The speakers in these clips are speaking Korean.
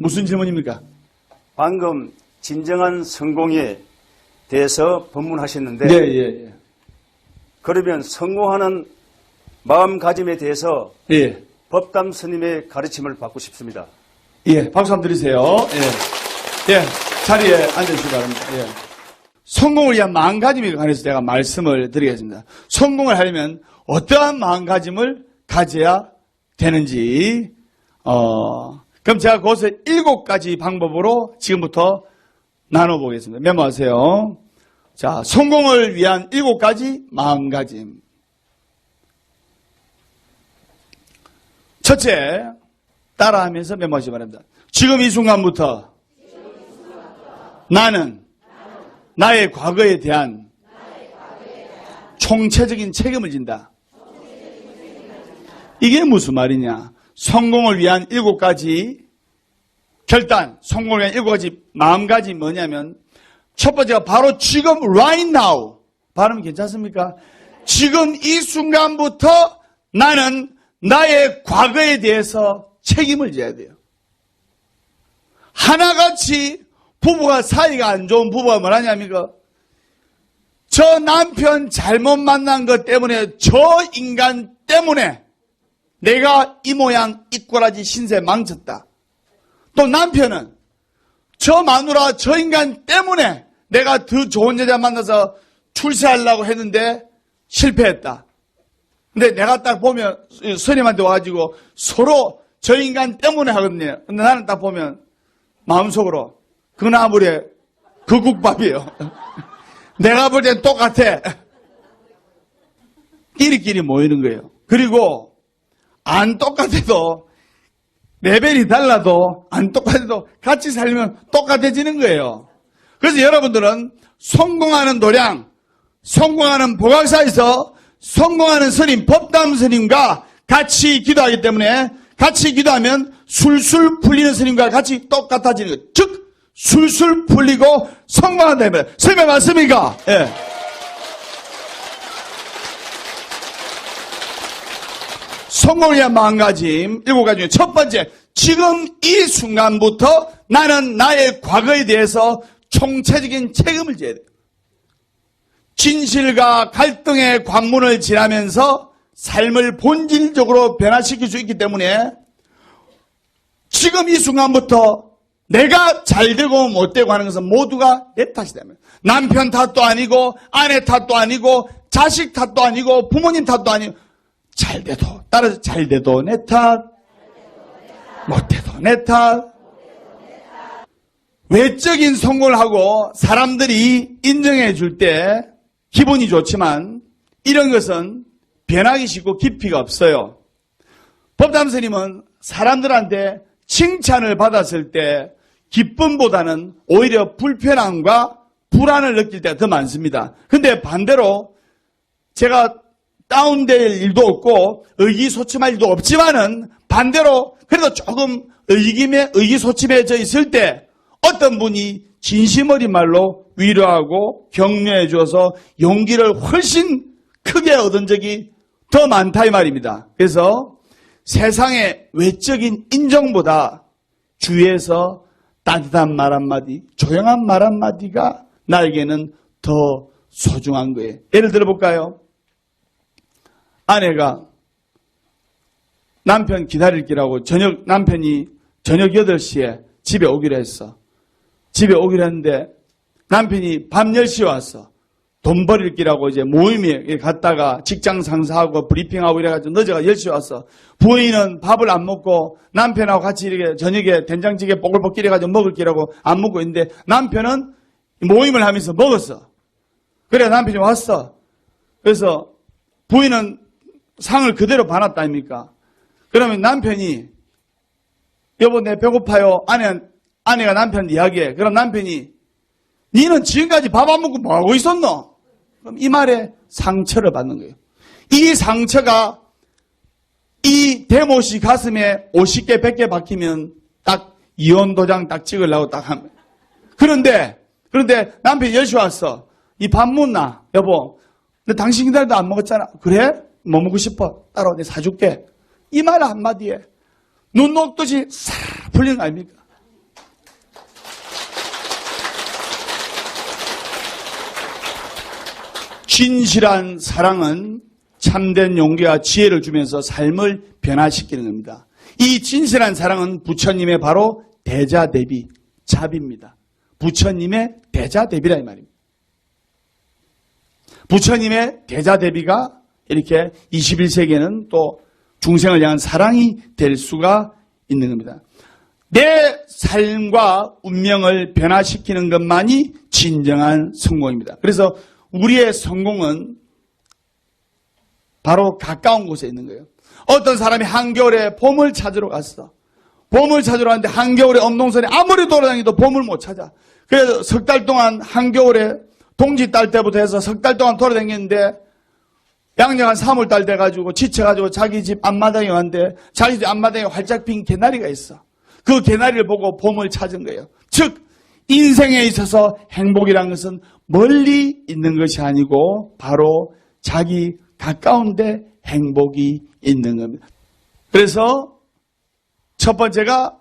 무슨 질문입니까? 방금 진정한 성공에 대해서 법문하셨는데 예, 예, 예. 그러면 성공하는 마음가짐에 대해서 예. 법담 스님의 가르침을 받고 싶습니다. 예, 박수 한번 드리세요. 예. 예, 자리에 앉으시기 바랍니다. 예. 성공을 위한 마음가짐에 관해서 제가 말씀을 드리겠습니다. 성공을 하려면 어떠한 마음가짐을 가져야 되는지, 어, 그럼 제가 그것을 일곱 가지 방법으로 지금부터 나눠보겠습니다. 메모하세요. 자, 성공을 위한 일곱 가지 마음가짐. 첫째, 따라하면서 메모하시기 바랍니다. 지금 이 순간부터 나는 나의 과거에 대한 총체적인 책임을 진다. 이게 무슨 말이냐? 성공을 위한 일곱 가지 결단, 성공을 위한 일곱 가지 마음가짐이 뭐냐면 첫 번째가 바로 지금 right now. 발음 괜찮습니까? 지금 이 순간부터 나는 나의 과거에 대해서 책임을 져야 돼요. 하나같이 부부가 사이가 안 좋은 부부가 뭐라냐니까 저 남편 잘못 만난 것 때문에 저 인간 때문에 내가 이 모양 이 꼬라지 신세 망쳤다. 또 남편은 저 마누라 저 인간 때문에 내가 더 좋은 여자 만나서 출세하려고 했는데 실패했다. 근데 내가 딱 보면 스님한테 와가지고 서로 저 인간 때문에 하거든요. 근데 나는 딱 보면 마음속으로 그 나물에 그 국밥이에요. 내가 볼 땐 똑같아. 끼리끼리 모이는 거예요. 그리고 안 똑같아도 레벨이 달라도 안 똑같아도 같이 살면 똑같아지는 거예요. 그래서 여러분들은 성공하는 도량, 성공하는 보각사에서 성공하는 스님, 법담 스님과 같이 기도하기 때문에 같이 기도하면 술술 풀리는 스님과 같이 똑같아지는 거예요. 즉, 술술 풀리고 성공한다면 스님의 맞습니까? 예. 성공을 위한 마음가짐 일곱 가지 중에 첫 번째 지금 이 순간부터 나는 나의 과거에 대해서 총체적인 책임을 져야 돼. 진실과 갈등의 관문을 지나면서 삶을 본질적으로 변화시킬 수 있기 때문에 지금 이 순간부터 내가 잘 되고 못 되고 하는 것은 모두가 내 탓이 되면 남편 탓도 아니고 아내 탓도 아니고 자식 탓도 아니고 부모님 탓도 아니고 잘 돼도 따라서 잘 돼도 내 탓, 못 돼도 내 탓. 외적인 성공을 하고 사람들이 인정해 줄 때 기분이 좋지만 이런 것은 변하기 쉽고 깊이가 없어요. 법담스님은 사람들한테 칭찬을 받았을 때 기쁨보다는 오히려 불편함과 불안을 느낄 때가 더 많습니다. 근데 반대로 제가 다운될 일도 없고 의기소침할 일도 없지만은 반대로 그래도 조금 의기에 의기소침해져 있을 때 어떤 분이 진심 어린 말로 위로하고 격려해 주어서 용기를 훨씬 크게 얻은 적이 더 많다 이 말입니다. 그래서 세상의 외적인 인정보다 주위에서 따뜻한 말 한마디, 조용한 말 한마디가 나에게는 더 소중한 거예요. 예를 들어 볼까요? 아내가 남편 기다릴기라고 저녁, 남편이 저녁 8시에 집에 오기로 했어. 집에 오기로 했는데 남편이 밤 10시에 왔어. 돈 버릴 기라고 이제 모임에 갔다가 직장 상사하고 브리핑하고 이래가지고 늦어가 10시에 왔어. 부인은 밥을 안 먹고 남편하고 같이 이렇게 저녁에 된장찌개 뽀글뽀글 끓여가지고 먹을 기라고 안 먹고 있는데 남편은 모임을 하면서 먹었어. 그래 남편이 왔어. 그래서 부인은 상을 그대로 받았다 아닙니까? 그러면 남편이 여보 내 배고파요. 아내 아내가 남편 이야기해. 그럼 남편이 니는 지금까지 밥 안 먹고 뭐 하고 있었노? 그럼 이 말에 상처를 받는 거예요. 이 상처가 이 데모씨 가슴에 50개, 100개 박히면 딱 이혼 도장 딱 찍으려고 딱 하면. 그런데, 그런데 남편이 10시 왔어. 이밥 묻나? 여보. 근데 당신 기다려도 안 먹었잖아. 그래? 뭐 먹고 싶어? 따로 내 사줄게. 이 말 한마디에 눈 녹듯이 싹 풀린 거 아닙니까? 진실한 사랑은 참된 용기와 지혜를 주면서 삶을 변화시키는 겁니다. 이 진실한 사랑은 부처님의 바로 대자 대비 잡입니다. 부처님의 대자 대비라 이 말입니다. 부처님의 대자 대비가 이렇게 21세기에는 또 중생을 향한 사랑이 될 수가 있는 겁니다. 내 삶과 운명을 변화시키는 것만이 진정한 성공입니다. 그래서 우리의 성공은 바로 가까운 곳에 있는 거예요. 어떤 사람이 한겨울에 봄을 찾으러 갔어. 봄을 찾으러 갔는데 한겨울에 엄동선에 아무리 돌아다니도 봄을 못 찾아. 그래서 석 달 동안 한겨울에 동지 딸 때부터 해서 석 달 동안 돌아다녔는데 양력 한 3월 달 돼가지고 지쳐가지고 자기 집 앞마당에 왔는데 자기 집 앞마당에 활짝 핀 개나리가 있어. 그 개나리를 보고 봄을 찾은 거예요. 즉 인생에 있어서 행복이란 것은 멀리 있는 것이 아니고 바로 자기 가까운데 행복이 있는 겁니다. 그래서 첫 번째가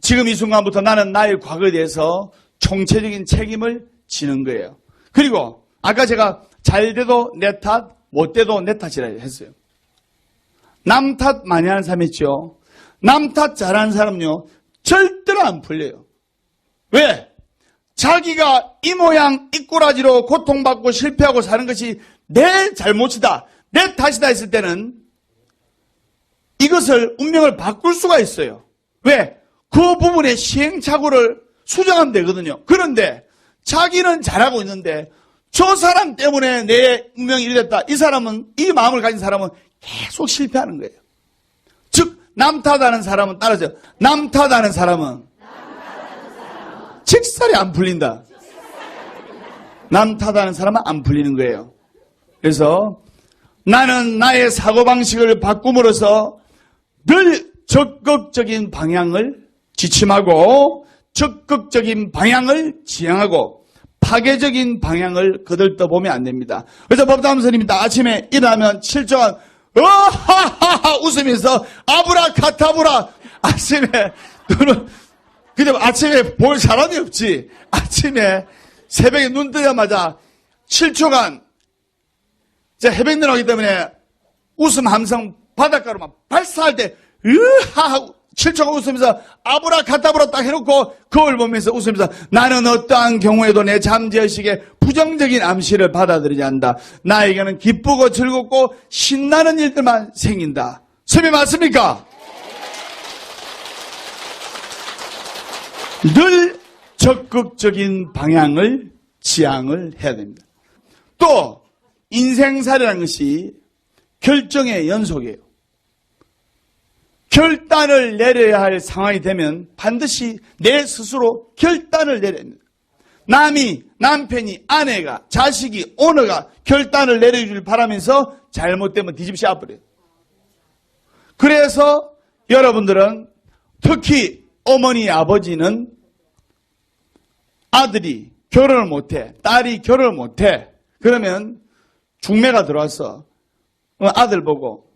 지금 이 순간부터 나는 나의 과거에 대해서 총체적인 책임을 지는 거예요. 그리고 아까 제가 잘 돼도 내 탓, 못 돼도 내 탓이라 했어요. 남 탓 많이 하는 사람 있죠. 남 탓 잘하는 사람은요, 절대로 안 풀려요. 왜? 자기가 이 모양, 이 꼬라지로 고통받고 실패하고 사는 것이 내 잘못이다, 내 탓이다 했을 때는 이것을 운명을 바꿀 수가 있어요. 왜? 그 부분의 시행착오를 수정하면 되거든요. 그런데 자기는 잘하고 있는데 저 사람 때문에 내 운명이 이리 됐다. 이 사람은, 이 마음을 가진 사람은 계속 실패하는 거예요. 즉, 남 탓하는 사람은 따라서 남 탓하는 사람은 직살이 안 풀린다. 남 탓하는 사람은 안 풀리는 거예요. 그래서 나는 나의 사고방식을 바꿈으로써 늘 적극적인 방향을 지침하고 적극적인 방향을 지향하고 파괴적인 방향을 거들떠보면 안 됩니다. 그래서 법담선님이 아침에 일어나면 7조간 어하하하 웃으면서 아브라카타브라 아침에 눈을 근데 아침에 볼 사람이 없지. 아침에 새벽에 눈 뜨자마자 7초간 제가 해병대 나오기 때문에 웃음 함성 바닷가로만 발사할 때 으하 7초간 웃으면서 아브라카타브라 딱 해놓고 거울 보면서 웃으면서 나는 어떠한 경우에도 내 잠재의식에 부정적인 암시를 받아들이지 않는다. 나에게는 기쁘고 즐겁고 신나는 일들만 생긴다. 설이 맞습니까? 늘 적극적인 방향을 지향을 해야 됩니다. 또 인생살이라는 것이 결정의 연속이에요. 결단을 내려야 할 상황이 되면 반드시 내 스스로 결단을 내려야 합니다. 남이, 남편이, 아내가, 자식이, 오너가 결단을 내려주길 바라면서 잘못되면 뒤집시 버려요. 그래서 여러분들은 특히 어머니, 아버지는 아들이 결혼을 못해, 딸이 결혼을 못해. 그러면 중매가 들어왔어. 어, 아들 보고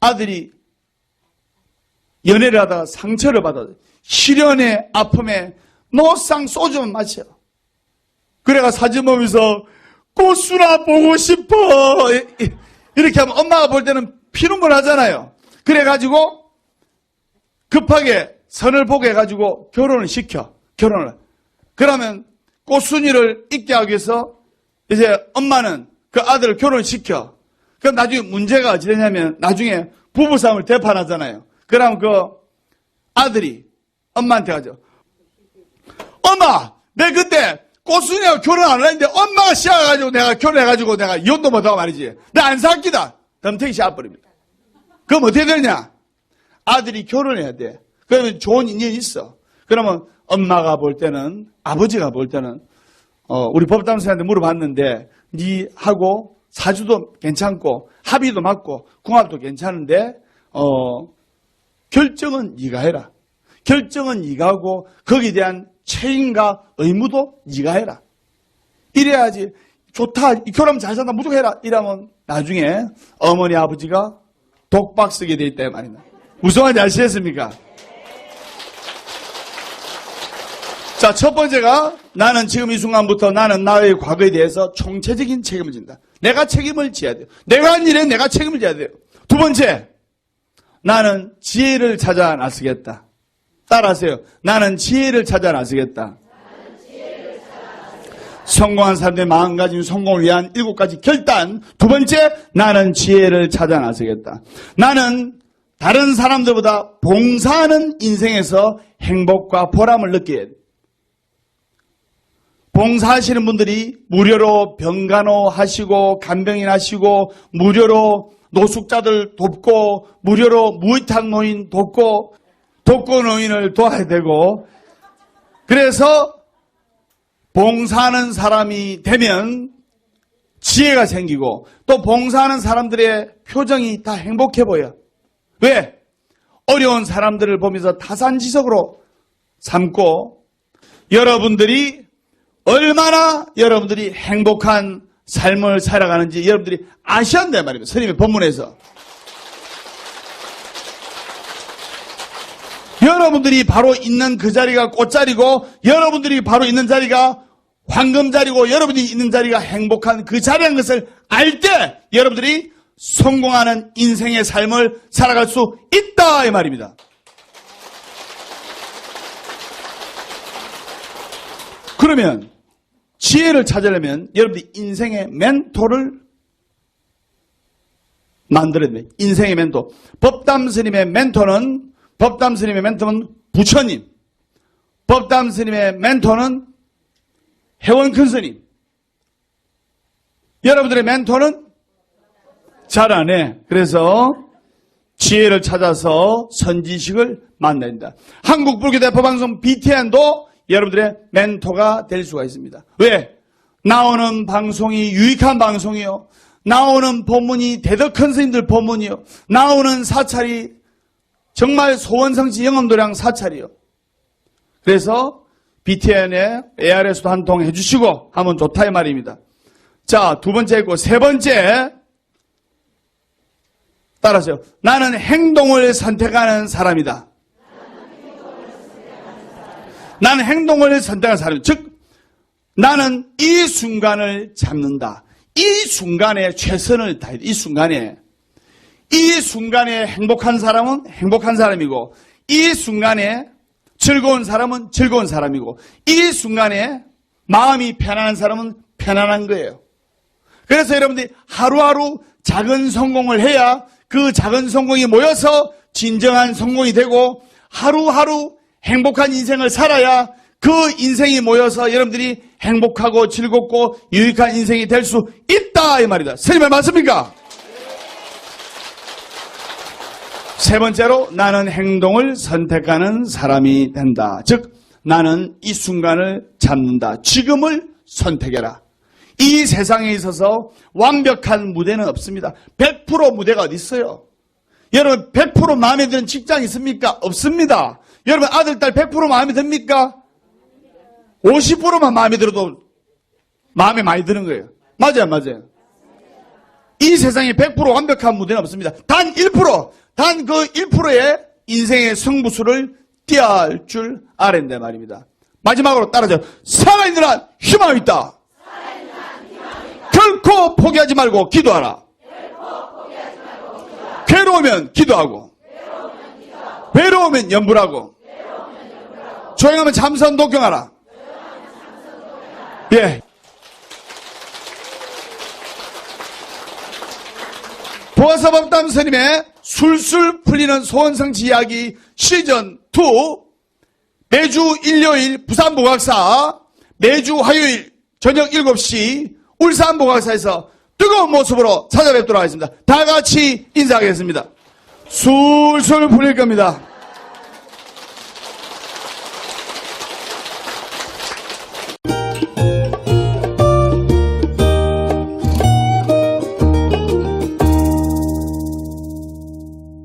아들이 연애를 하다가 상처를 받아 시련의 아픔에 노상 소주만 마셔. 그래가 사진 보면서 꽃수나 보고 싶어. 이렇게 하면 엄마가 볼 때는 피눈물 하잖아요. 그래가지고 급하게 선을 보게 해가지고 결혼을 시켜. 결혼을. 그러면 꽃순이를 있게 하기 위해서 이제 엄마는 그 아들을 결혼시켜. 그럼 나중에 문제가 어찌 되냐면 나중에 부부싸움을 대판하잖아요. 그럼 그 아들이 엄마한테 가죠. 엄마, 내 그때 꽃순이하고 결혼 안 했는데 엄마가 시작해가지고 내가 결혼해가지고 내가 이혼도 못하고 말이지. 나안 살기다. 덤태기 시작버립니다. 그럼 어떻게 되냐? 아들이 결혼해야 돼. 그러면 좋은 인연이 있어. 그러면 엄마가 볼 때는 아버지가 볼 때는 어, 우리 법담선생한테 물어봤는데 니하고 사주도 괜찮고 합의도 맞고 궁합도 괜찮은데 어, 결정은 네가 해라. 결정은 네가 하고 거기에 대한 책임과 의무도 네가 해라. 이래야지 좋다. 이 결혼 잘 산다. 무조건 해라. 이러면 나중에 어머니 아버지가 독박 쓰게 돼 있다 이 말이다. 무슨 말인지 아시겠습니까? 자, 첫 번째가 나는 지금 이 순간부터 나는 나의 과거에 대해서 총체적인 책임을 진다. 내가 책임을 져야 돼요. 내가 한 일에 내가 책임을 져야 돼요. 두 번째, 나는 지혜를 찾아 나서겠다. 따라하세요. 나는 지혜를 찾아 나서겠다. 성공한 사람들의 마음가짐 성공을 위한 일곱 가지 결단. 두 번째, 나는 지혜를 찾아 나서겠다. 나는 다른 사람들보다 봉사하는 인생에서 행복과 보람을 돼. 봉사하시는 분들이 무료로 병간호 하시고 간병인 하시고 무료로 노숙자들 돕고 무료로 무의탁 노인 돕고 독거 노인을 도와야 되고 그래서 봉사하는 사람이 되면 지혜가 생기고 또 봉사하는 사람들의 표정이 다 행복해 보여. 왜? 어려운 사람들을 보면서 타산지석으로 삼고 여러분들이 얼마나 여러분들이 행복한 삶을 살아가는지 여러분들이 아셔야 한단 말입니다. 스님의 본문에서. 여러분들이 바로 있는 그 자리가 꽃자리고 여러분들이 바로 있는 자리가 황금자리고 여러분이 있는 자리가 행복한 그 자리인 것을 알 때 여러분들이 성공하는 인생의 삶을 살아갈 수 있다 이 말입니다. 그러면 지혜를 찾으려면 여러분들이 인생의 멘토를 만들어야 돼. 인생의 멘토. 법담 스님의 멘토는 법담 스님의 멘토는 부처님. 법담 스님의 멘토는 회원 큰 스님. 여러분들의 멘토는 잘안 해. 그래서 지혜를 찾아서 선지식을 만납니다. 한국 불교 대표 방송 BTN도 여러분들의 멘토가 될 수가 있습니다. 왜? 나오는 방송이 유익한 방송이요. 나오는 본문이 대덕큰 스님들 본문이요. 나오는 사찰이 정말 소원성지 영암도량 사찰이요. 그래서 BTN에 ARS도 한 통 해주시고 하면 좋다 이 말입니다. 자, 두 번째 있고 세 번째 따라하세요. 나는 행동을 선택하는 사람이다. 나는 행동을 선택한 사람. 즉, 나는 이 순간을 잡는다. 이 순간에 최선을 다해. 이 순간에. 이 순간에 행복한 사람은 행복한 사람이고, 이 순간에 즐거운 사람은 즐거운 사람이고, 이 순간에 마음이 편안한 사람은 편안한 거예요. 그래서 여러분들이 하루하루 작은 성공을 해야 그 작은 성공이 모여서 진정한 성공이 되고 하루하루 행복한 인생을 살아야 그 인생이 모여서 여러분들이 행복하고 즐겁고 유익한 인생이 될 수 있다 이 말이다. 스님의 맞습니까? 세 번째로 나는 행동을 선택하는 사람이 된다. 즉 나는 이 순간을 잡는다. 지금을 선택해라. 이 세상에 있어서 완벽한 무대는 없습니다. 100% 무대가 어디 있어요? 여러분 100% 마음에 드는 직장 있습니까? 없습니다. 여러분 아들 딸 100% 마음에 듭니까? 50%만 마음에 들어도 마음에 많이 드는 거예요. 맞아요, 맞아요. 이 세상에 100% 완벽한 무대는 없습니다. 단 1%, 단 그 1%의 인생의 승부수를 띄어야 할줄 된다 말입니다. 마지막으로 따라줘. 살아있는 한 희망이 있다. 결코 포기하지 말고 기도하라. 괴로우면 기도하고, 외로우면 염불하고, 조용하면 잠선 독경하라. 예. 보아사법담 스님의 술술 풀리는 소원성지 이야기 시즌 2 매주 일요일 부산보각사 매주 화요일 저녁 7시 울산보각사에서 뜨거운 모습으로 찾아뵙도록 하겠습니다. 다 같이 인사하겠습니다. 술술 풀릴 겁니다.